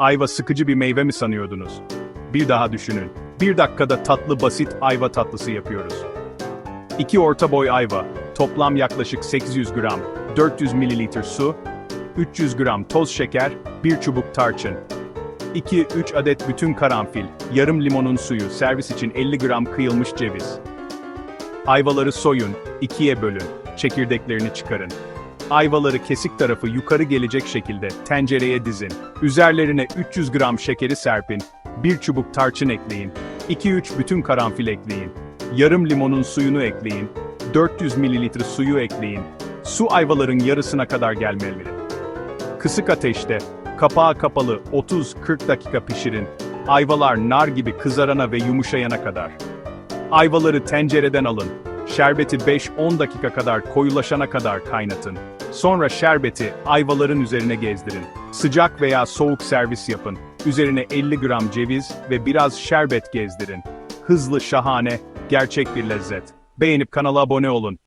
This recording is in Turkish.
Ayva sıkıcı bir meyve mi sanıyordunuz? Bir daha düşünün. Bir dakikada tatlı basit ayva tatlısı yapıyoruz. 2 orta boy ayva, toplam yaklaşık 800 gram, 400 ml su, 300 gram toz şeker, 1 çubuk tarçın. 2-3 adet bütün karanfil, yarım limonun suyu, servis için 50 gram kıyılmış ceviz. Ayvaları soyun, ikiye bölün, çekirdeklerini çıkarın. Ayvaları kesik tarafı yukarı gelecek şekilde tencereye dizin. Üzerlerine 300 gram şekeri serpin, 1 çubuk tarçın ekleyin, 2-3 bütün karanfil ekleyin, yarım limonun suyunu ekleyin, 400 ml suyu ekleyin. Su ayvaların yarısına kadar gelmeli. Kısık ateşte, kapağı kapalı 30-40 dakika pişirin. Ayvalar nar gibi kızarana ve yumuşayana kadar. Ayvaları tencereden alın. Şerbeti 5-10 dakika kadar koyulaşana kadar kaynatın. Sonra şerbeti ayvaların üzerine gezdirin. Sıcak veya soğuk servis yapın. Üzerine 50 gram ceviz ve biraz şerbet gezdirin. Hızlı, şahane, gerçek bir lezzet. Beğenip kanala abone olun.